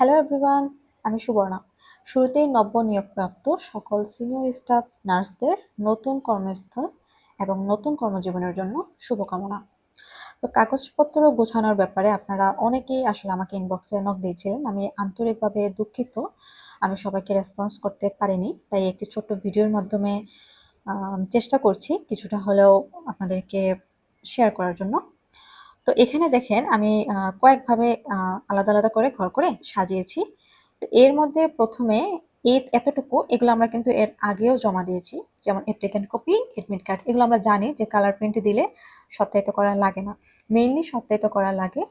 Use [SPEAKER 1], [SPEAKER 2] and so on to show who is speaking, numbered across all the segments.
[SPEAKER 1] Hello everyone আমি সুবর্ণা। শুরুতেই নব্য নিয়োগপ্রাপ্ত সকল সিনিয়র স্টাফ নার্সদের নতুন কর্মস্থল এবং নতুন কর্মজীবনের জন্য শুভকামনা। তো কাগজপত্র গোছানোর ব্যাপারে আপনারা অনেকেই আসলে আমাকে ইনবক্সে নক দিয়েছিলেন। আমি আন্তরিকভাবে দুঃখিত। আমি সবাইকে রেসপন্স করতে পারিনি, তাই একটি ছোট্ট ভিডিওর মাধ্যমে চেষ্টা করছি কিছুটা হলেও আপনাদেরকে শেয়ার করার জন্য। তো এখানে দেখেন আমি কয়েকভাবে আলাদা আলাদা করে ঘর করে সাজিয়েছি। তো এর মধ্যে প্রথমে এতটুকু, এগুলো আমরা কিন্তু এর আগেও জমা দিয়েছি। যেমন অ্যাপ্লিকেন্ট কপি এডমিট কার্ড এগুলো আমরা জানি যে কালার প্রিন্ট দিলে সত্যায়িত করা লাগে না। মেইনলি সত্যায়িত করা লাগে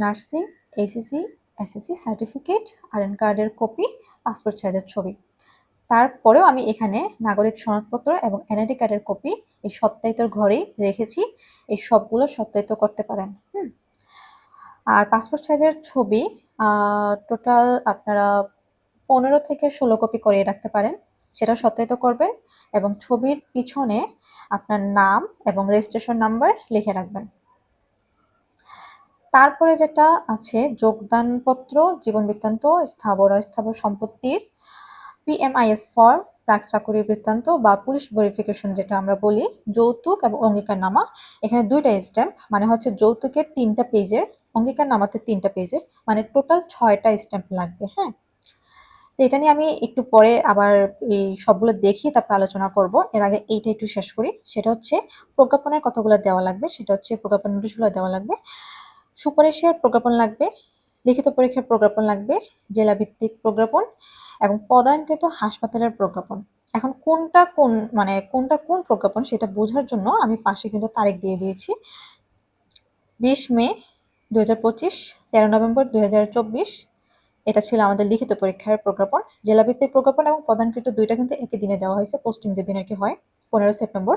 [SPEAKER 1] নার্সিং এসিসি এসএসসি সার্টিফিকেট আর কার্ডের কপি পাসপোর্ট সাইজের ছবি। তারপরেও আমি এখানে নাগরিক সনদপত্র এবং এনআইডি কার্ডের কপি এই সত্যায়িতর ঘরেই রেখেছি। এই সবগুলো সত্যায়িত করতে পারেন। হুম। আর পাসপোর্ট সাইজের ছবি টোটাল আপনারা পনেরো থেকে ষোলো কপি করিয়ে রাখতে পারেন। সেটা সত্যায়িত করবেন এবং ছবির পিছনে আপনার নাম এবং রেজিস্ট্রেশন নাম্বার লিখে রাখবেন। তারপরে যেটা আছে, যোগদানপত্র, জীবন বৃত্তান্ত স্থাবর অস্থাবর সম্পত্তির পিএমআইএস ফর প্রাক চাকরি বৃত্তান্ত বা পুলিশ ভেরিফিকেশন যেটা আমরা বলি, যৌতুক এবং অঙ্গীকার নামা এখানে দুইটা স্ট্যাম্প মানে হচ্ছে যৌতুকের তিনটা পেজের অঙ্গীকার নামাতে তিনটা পেজের মানে টোটাল ছয়টা স্ট্যাম্প লাগবে হ্যাঁ? তো এটা নিয়ে আমি একটু পরে আবার এই সবগুলো দেখি, তারপর আলোচনা করব। এর আগে এইটা একটু শেষ করি। সেটা হচ্ছে প্রজ্ঞাপনের কতগুলো দেওয়া লাগবে, সেটা হচ্ছে প্রজ্ঞাপন নোটিশগুলো দেওয়া লাগবে। সুপারিশের প্রজ্ঞাপন লাগবে লিখিত পরীক্ষার প্রজ্ঞাপন লাগবে জেলা ভিত্তিক প্রজ্ঞাপন এবং পদায়নকৃত হাসপাতালের প্রজ্ঞাপন। এখন কোনটা কোন মানে কোনটা কোন প্রজ্ঞাপন সেটা বোঝার জন্য আমি পাশে কিন্তু তারিখ দিয়ে দিয়েছি। বিশ মে দু হাজার পঁচিশ, তেরো নভেম্বর দু হাজার চব্বিশ, এটা ছিল আমাদের লিখিত পরীক্ষার প্রজ্ঞাপন। জেলাভিত্তিক প্রজ্ঞাপন এবং প্রদানকৃত দুইটা কিন্তু একই দিনে দেওয়া হয়েছে, পোস্টিং যেদিন আর কি হয় পনেরো সেপ্টেম্বর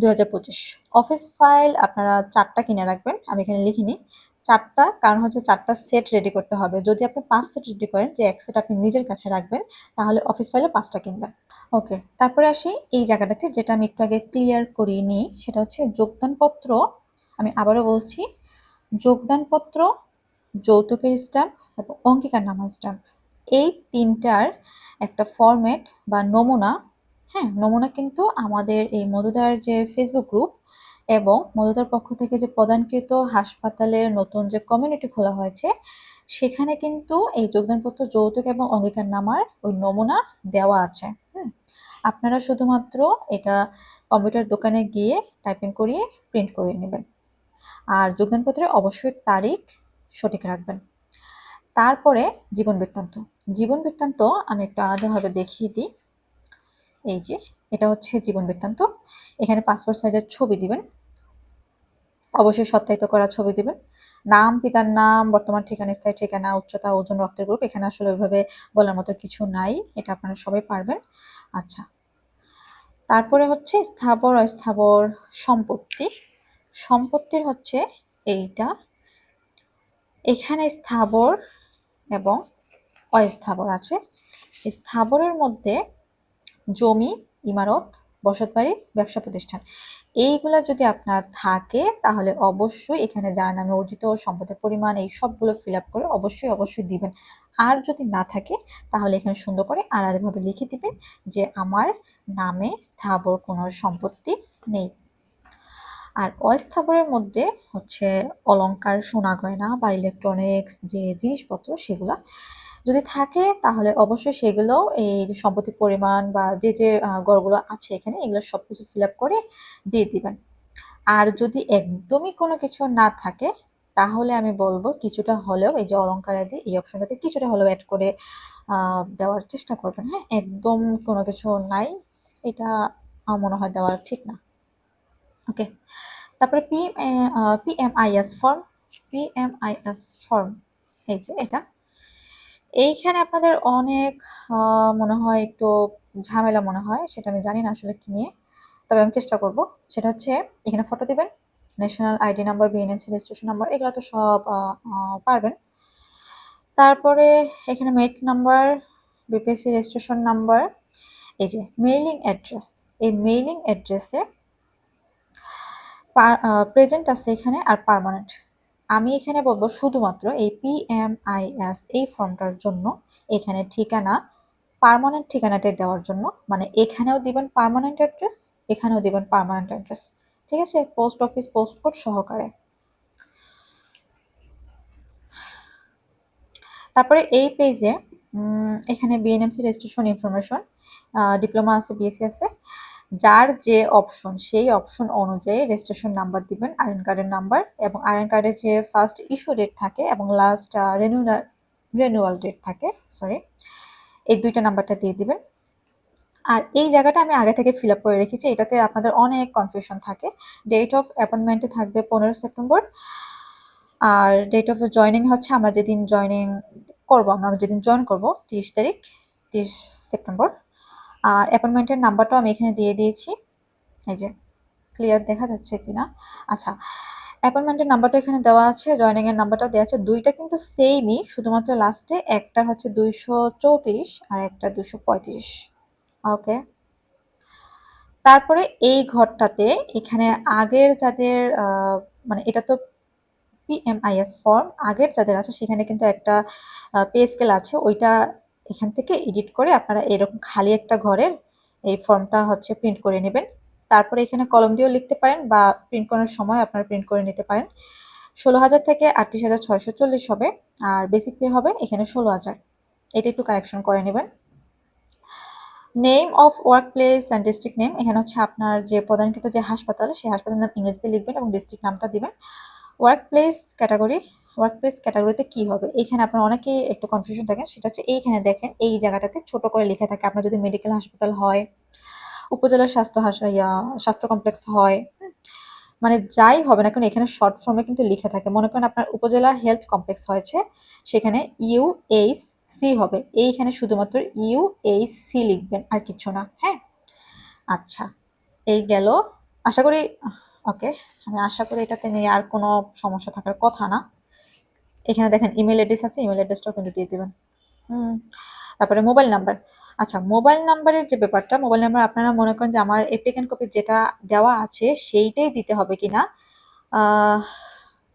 [SPEAKER 1] দু হাজার পঁচিশ। অফিস ফাইল আপনারা চারটা কিনে রাখবেন, আমি এখানে লিখিনি। চারটা, কারণ হচ্ছে চারটা সেট রেডি করতে হবে। যদি আপনি পাঁচ সেট রেডি করেন, যে এক সেট আপনি নিজের কাছে রাখবেন, তাহলে অফিস ফাইলে পাঁচটা কিনবেন। ওকে তারপরে আসি এই জায়গাটাতে, যেটা আমি একটু আগে ক্লিয়ার করি নিই সেটা হচ্ছে যোগদানপত্র। আমি আবারও বলছি, যোগদানপত্র, যৌতুকের স্ট্যাম্প এবং অঙ্গীকার নামা স্ট্যাম্প এই তিনটার একটা ফরম্যাট বা নমুনা হ্যাঁ নমুনা কিন্তু আমাদের এই মধুদার যে ফেসবুক গ্রুপ এবং মধুদার পক্ষ থেকে যে প্রদানকৃত হাসপাতালের নতুন যে কমিউনিটি খোলা হয়েছে, সেখানে কিন্তু এই যোগদানপত্র যৌতুক এবং অঙ্গীকার নামার ওই নমুনা দেওয়া আছে। আপনারা শুধুমাত্র এটা কম্পিউটার দোকানে গিয়ে টাইপিং করিয়ে প্রিন্ট করিয়ে নেবেন। আর যোগদানপত্রে অবশ্যই তারিখ সঠিক রাখবেন। তারপরে জীবন বৃত্তান্ত। জীবন বৃত্তান্ত আমি একটু আলাদাভাবে দেখিয়ে দিই। এই যে, এটা হচ্ছে জীবন বৃত্তান্ত। এখানে পাসপোর্ট সাইজের ছবি দিবেন। অবশ্যই সত্যায়িত করা ছবি দিবেন। নাম, পিতার নাম, বর্তমান ঠিকানা, স্থায়ী ঠিকানা, উচ্চতা, ওজন, রক্তের গ্রুপ, এখানে আসলে ওইভাবে বলার মতো কিছু নাই। এটা আপনারা সবাই পারবেন। আচ্ছা তারপরে হচ্ছে স্থাবর, অস্থাবর সম্পত্তি। সম্পত্তির হচ্ছে এইটা। এখানে স্থাবর এবং অস্থাবর আছে। স্থাবরের মধ্যে জমি, ইমারত বসতবাড়ি ব্যবসা প্রতিষ্ঠান। এইগুলো যদি আপনার থাকে, তাহলে অবশ্যই এখানে যার নামে অর্জিত সম্পদের পরিমাণ, এই সবগুলো ফিল আপ করে অবশ্যই অবশ্যই দিবেন। আর যদি না থাকে, তাহলে এখানে সুন্দর করে আড়াআড়িভাবে লিখে দিবেন যে আমার নামে স্থাবর কোনো সম্পত্তি নেই। আর অস্থাবরের মধ্যে হচ্ছে অলঙ্কার সোনা গয়না বা ইলেকট্রনিক্স যে জিনিসপত্র, সেগুলো যদি থাকে, তাহলে অবশ্যই সেগুলো এই যে সম্পত্তির পরিমাণ বা যে যে গড়গুলো আছে এখানে, এগুলো সব কিছু ফিল আপ করে দিয়ে দিবেন। আর যদি একদমই কোনো কিছু না থাকে, তাহলে আমি বলব কিছুটা হলেও এই যে অলঙ্কার আদি, এই অপশনটাতে কিছুটা হলেও অ্যাড করে দেওয়ার চেষ্টা করবেন হ্যাঁ? একদম কোনো কিছু নাই, এটা আমার মনে হয় দেওয়ার ঠিক না। ওকে? তারপরে P PMIS form PMIS form এই যে এটা। এইখানে আপনাদের অনেক মনে হয় একটু ঝামেলা মনে হয়, সেটা আমি জানি না আসলে কি নিয়ে। তবে আমি চেষ্টা করব। সেটা হচ্ছে, এখানে ফটো দিবেন national ID number BNMC registration number এগুলো তো সব পারবেন। তারপরে এখানে মেট নাম্বার বিপিএসসি রেজিস্ট্রেশন নাম্বার এই যে মেইলিং অ্যাড্রেস এই মেইলিং অ্যাড্রেসে প্রেজেন্ট আছে এখানে আর পারমানেন্ট আমি এখানে বলব শুধুমাত্র এই পিএমআইএস এই ফর্মটার জন্য এখানে ঠিকানা পার্মানেন্ট ঠিকানাটাই দেওয়ার জন্য মানে এখানেও দিবেন পার্মানেন্ট অ্যাড্রেস এখানেও দিবেন পার্মানেন্ট অ্যাড্রেস ঠিক আছে? পোস্ট অফিস পোস্ট কোড সহকারে। তারপরে এই পেজে এখানে বিএনএমসি রেজিস্ট্রেশন ইনফরমেশন ডিপ্লোমা আছে বিএসসি আছে যার যে অপশন সেই অপশন অনুযায়ী রেজিস্ট্রেশন নাম্বার দিবেন আয়রন কার্ডের নাম্বার এবং আয়রন কার্ডের যে ফার্স্ট ইস্যু ডেট থাকে এবং লাস্ট রেনুয়াল রেনুয়াল ডেট থাকে সরি এই দুইটা নাম্বারটা দিয়ে দিবেন। আর এই জায়গাটা আমি আগে থেকে ফিল আপ করে রেখেছি, এটাতে আপনাদের অনেক কনফিউশন থাকে। ডেট অফ অ্যাপয়েন্টমেন্টে থাকবে পনেরো সেপ্টেম্বর। আর ডেট অফ জয়নিং হচ্ছে, আমরা যেদিন জয়নিং করব, আমরা যেদিন জয়েন করব, তিরিশ তারিখ, তিরিশ সেপ্টেম্বর। আর অ্যাপয়েন্টমেন্টের নাম্বারটাও আমি এখানে দিয়ে দিয়েছি। এই যে ক্লিয়ার দেখা যাচ্ছে কি না আচ্ছা অ্যাপয়েন্টমেন্টের নাম্বারটা এখানে দেওয়া আছে জয়নিং এর নাম্বারটাও দেওয়া আছে। দুইটা কিন্তু সেমই শুধুমাত্র লাস্টে একটা হচ্ছে দুইশো চৌত্রিশ আর একটা দুশো পঁয়ত্রিশ। ওকে তারপরে এই ঘরটাতে এখানে আগের যাদের মানে এটা তো পিএমআইএস ফর্ম আগের যাদের আছে, সেখানে কিন্তু একটা পে স্কেল আছে। ওইটা এখান থেকে এডিট করে আপনারা এরকম খালি একটা ঘরের এই ফর্মটা হচ্ছে প্রিন্ট করে নেবেন। তারপরে এখানে কলম দিয়েও লিখতে পারেন বা প্রিন্ট করার সময় আপনারা প্রিন্ট করে নিতে পারেন। ষোলো হাজার থেকে আটত্রিশ হাজার ছয়শো চল্লিশ হবে আর বেসিক পে হবে এখানে ষোলো হাজার। এটা একটু কারেকশন করে নেবেন। Name of work place and district name এখানে হচ্ছে আপনার যে প্রধানকৃত যে হাসপাতাল, সেই হাসপাতালের নাম ইংরেজিতে লিখবেন এবং ডিস্ট্রিক্ট নামটা দিবেন। Work place category work place ক্যাটাগরিতে কী হবে? এখানে আপনার অনেকেই একটু কনফিউশন থাকেন সেটা হচ্ছে এইখানে দেখেন, এই জায়গাটাতে ছোট করে লেখা থাকে। আপনার যদি মেডিকেল হাসপাতাল হয় উপজেলার স্বাস্থ্য ইয়া, স্বাস্থ্য কমপ্লেক্স হয় মানে যাই হবে না কারণ এখানে শর্ট ফর্মে কিন্তু লিখে থাকে। মনে করেন আপনার উপজেলা হেলথ কমপ্লেক্স হয়েছে, সেখানে ইউ এইচ সি হবে। এইখানে শুধুমাত্র ইউ এইচ সি লিখবেন আর কিছু না হ্যাঁ? আচ্ছা এই গেল। আশা করি ওকে আমি আশা করি এটাতে নিয়ে আর কোনো সমস্যা থাকার কথা না। এখানে দেখেন ইমেল অ্যাড্রেস আছে ইমেল অ্যাড্রেসটাও কিন্তু দিয়ে দেবেন। হুম, তারপরে মোবাইল নাম্বার আচ্ছা মোবাইল নাম্বারের যে ব্যাপারটা মোবাইল নাম্বার আপনারা মনে করেন যে আমার অ্যাপ্লিকেন্ট কপি যেটা দেওয়া আছে, সেইটাই দিতে হবে কি না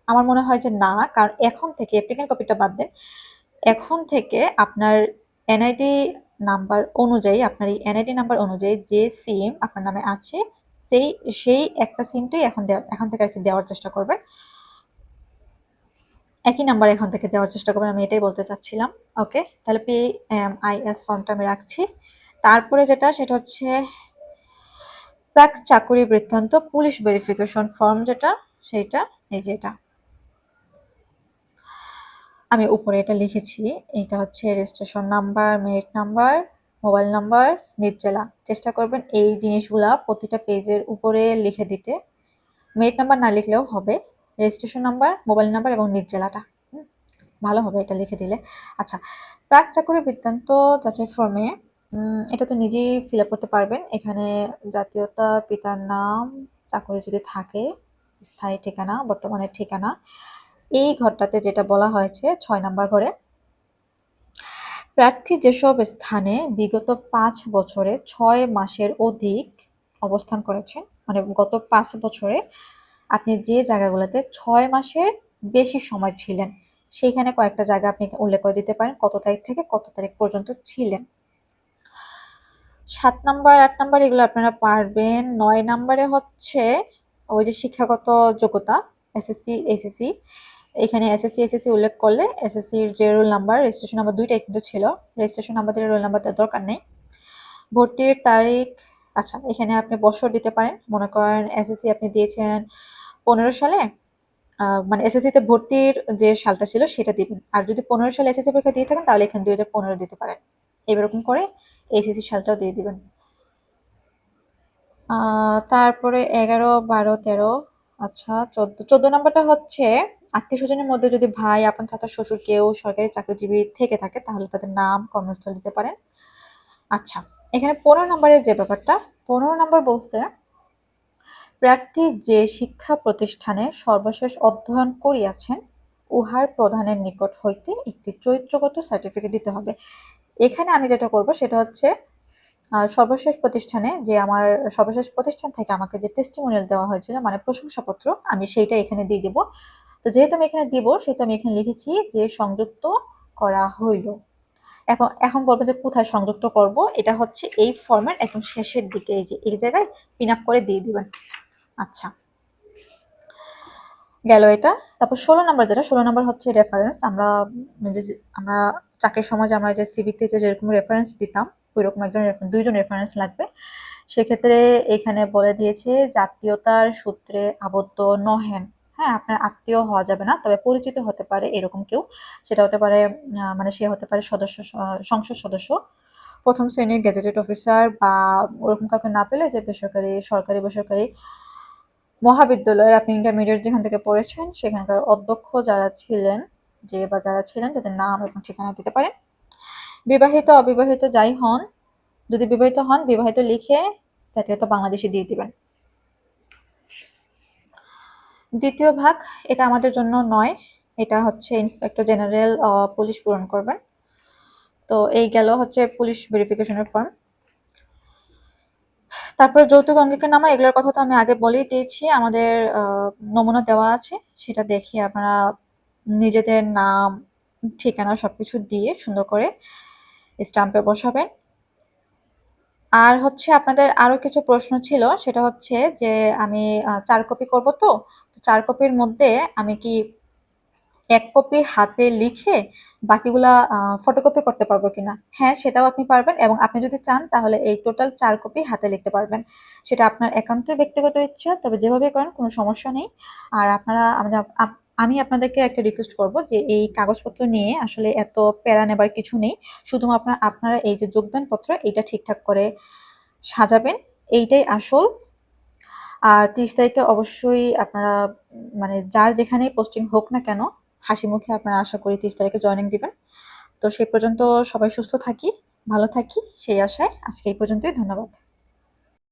[SPEAKER 1] আমার মনে হয় যে না, কারণ এখন থেকে অ্যাপ্লিকেন্ট কপিটা বাদ দেন। এখন থেকে আপনার এনআইডি নাম্বার অনুযায়ী, আপনার এই এনআইডি নাম্বার অনুযায়ী যে সিম আপনার নামে আছে সেই সেই একটা সিমটাই এখন এখন থেকে আর কি দেওয়ার চেষ্টা করবেন। একই নাম্বার এখন থেকে দেওয়ার চেষ্টা করবেন, আমি এটাই বলতে চাচ্ছিলাম। ওকে তাহলে পি এম আই এস ফর্মটা আমি রাখছি। তারপরে যেটা, সেটা হচ্ছে প্রাক চাকুরি বৃত্তান্ত পুলিশ ভেরিফিকেশন ফর্ম যেটা, সেইটা, এই যে এটা। আমি উপরে এটা লিখেছি এটা হচ্ছে registration number merit number mobile number নির্জেলা। চেষ্টা করবেন এই জিনিসগুলা প্রতিটা পেজের উপরে লিখে দিতে। মেরিট নাম্বার না লিখলেও হবে। রেজিস্ট্রেশন নাম্বার, মোবাইল নাম্বার এবং নির্জেলাটা। জেলাটা ভালো হবে এটা লিখে দিলে। আচ্ছা প্রাক চাকরি বৃত্তান্ত যাচাই ফর্মে এটা তো নিজেই ফিল করতে পারবেন। এখানে জাতীয়তা পিতার নাম, চাকরি যদি থাকে, স্থায়ী ঠিকানা, বর্তমানের ঠিকানা, এই ঘরটাতে যেটা বলা হয়েছে, ছয় নাম্বার ঘরে প্রার্থী যেসব স্থানে বিগত পাঁচ বছরে ছয় মাসের অধিক অবস্থান করেছেন মানে গত পাঁচ বছরে আপনি যে জায়গাগুলোতে ছয় মাসের বেশি সময় ছিলেন, সেইখানে কয়েকটা জায়গা আপনি উল্লেখ করে দিতে পারেন, কত তারিখ থেকে কত তারিখ পর্যন্ত ছিলেন। সাত নাম্বার, আট নাম্বার এগুলো আপনারা পারবেন। নয় নাম্বারে হচ্ছে ওই যে শিক্ষাগত যোগ্যতা, এসএসসি এসএসসি এখানে এসএসসি এসএসসি উল্লেখ করলে এসএসসির যে রোল নাম্বার রেজিস্ট্রেশন নাম্বার দুইটাই কিন্তু ছিল। রেজিস্ট্রেশন নাম্বার রোল নাম্বার দরকার নেই। ভর্তির তারিখ আচ্ছা এখানে আপনি বছর দিতে পারেন। মনে করেন এসএসসি আপনি দিয়েছেন পনেরো সালে মানে এসএসসিতে ভর্তির যে সালটা ছিল সেটা দিবেন। আর যদি পনেরো সালে এসএসসি পরীক্ষা দিয়ে থাকেন, তাহলে এখানে দুই হাজার পনেরো দিতে পারেন। এরকম করে এসএসসি সালটাও দিয়ে দিবেন। তারপরে এগারো, বারো, তেরো আচ্ছা চোদ্দ চোদ্দ নম্বরটা হচ্ছে আত্মীয় স্বজনের মধ্যে যদি ভাই, আপন, চাচা, শ্বশুর কেউ সরকারি চাকরিজীবী থেকে থাকে, তাহলে তাদের নাম কর্মস্থল দিতে পারেন। আচ্ছা এখানে পনেরো নম্বরের যে ব্যাপারটা, পনেরো নম্বর বলছে, প্রার্থী যে শিক্ষা প্রতিষ্ঠানে সর্বশেষ অধ্যয়ন করিয়াছেন, উহার প্রধানের নিকট হইতে একটি চরিত্রগত সার্টিফিকেট দিতে হবে। এখানে আমি যেটা করব, সেটা হচ্ছে সর্বশেষ প্রতিষ্ঠানে যে আমার, সর্বশেষ প্রতিষ্ঠান থেকে আমাকে যে টেস্টিমোনিয়াল দেওয়া হয়েছিল মানে প্রশংসাপত্র, আমি সেইটা এখানে দিয়ে দেব। তো যেহেতু আমি এখানে দিব, সেহেতু আমি এখানে লিখেছি যে সংযুক্ত করা হইল। এখন এখন বলব যে কোথায় সংযুক্ত করব, এটা হচ্ছে এই ফর্মের একদম শেষের দিকে, এই যে এই জায়গায় পিন আপ করে দিয়ে দিবেন। আচ্ছা। গেল এটা। তারপর ষোলো নম্বর যেটা, ষোলো নম্বর হচ্ছে রেফারেন্স আমরা যে, আমরা চাকরির সময় আমরা যে সিভিতে যে যেরকম রেফারেন্স দিতাম ওই রকম একজন দুইজন রেফারেন্স লাগবে। সেক্ষেত্রে এখানে বলে দিয়েছে জাতীয়তার সূত্রে আবদ্ধ নহেন। হ্যাঁ আপনার আত্মীয় হওয়া যাবে না, তবে পরিচিত হতে পারে এরকম কেউ। সেটা হতে পারে মানে সে হতে পারে সদস্য সংসদ সদস্য। প্রথম শ্রেণির গেজেটেড অফিসার বা ওরকম কাউকে না পেলে যে বেসরকারি, সরকারি, বেসরকারি মহাবিদ্যালয়ের, আপনি ইন্টারমিডিয়েট যেখান থেকে পড়েছেন, সেখানকার অধ্যক্ষ যারা ছিলেন, যে বা যারা ছিলেন, তাদের নাম এবং ঠিকানা দিতে পারেন। বিবাহিত, অবিবাহিত যাই হন, যদি বিবাহিত হন, বিবাহিত লিখে জাতীয়তা বাংলাদেশে দিয়ে দিবেন। দ্বিতীয় ভাগ, এটা আমাদের জন্য নয়। এটা হচ্ছে ইন্সপেক্টর জেনারেল পুলিশ পূরণ করবেন। তো এই গেল হচ্ছে পুলিশ ভেরিফিকেশনের ফর্ম তারপর যৌতুক অঙ্গীকার নামা এগুলোর কথা তো আমি আগে বলেই দিয়েছি। আমাদের নমুনা দেওয়া আছে। সেটা দেখে আপনারা নিজেদের নাম, ঠিকানা সবকিছু দিয়ে সুন্দর করে স্টাম্পে বসাবেন। আর হচ্ছে আপনাদের আরও কিছু প্রশ্ন ছিল, সেটা হচ্ছে যে আমি চার কপি করব তো চার কপির মধ্যে আমি কি এক কপি হাতে লিখে বাকিগুলা ফটোকপি করতে পারব কিনা? হ্যাঁ সেটাও আপনি পারবেন এবং আপনি যদি চান তাহলে এই টোটাল চার কপি হাতে লিখতে পারবেন। সেটা আপনার একান্তই ব্যক্তিগত ইচ্ছা, তবে যেভাবে করেন কোনো সমস্যা নেই। আর আপনারা আমি আপনাদেরকে একটা রিকোয়েস্ট করব যে এই কাগজপত্র নিয়ে আসলে এত প্যারা নেবার কিছু নেই। শুধুমাত্র আপনারা এই যে যোগদানপত্র, এইটা ঠিকঠাক করে সাজাবেন। এইটাই আসল। আর ত্রিশ তারিখে অবশ্যই আপনারা মানে যার যেখানেই পোস্টিং হোক না কেন, হাসি মুখে আপনারা আশা করি তিরিশ তারিখে জয়নিং দিবেন। তো সেই পর্যন্ত সবাই সুস্থ থাকি, ভালো থাকি। সেই আশায় আজকে এই পর্যন্তই। ধন্যবাদ।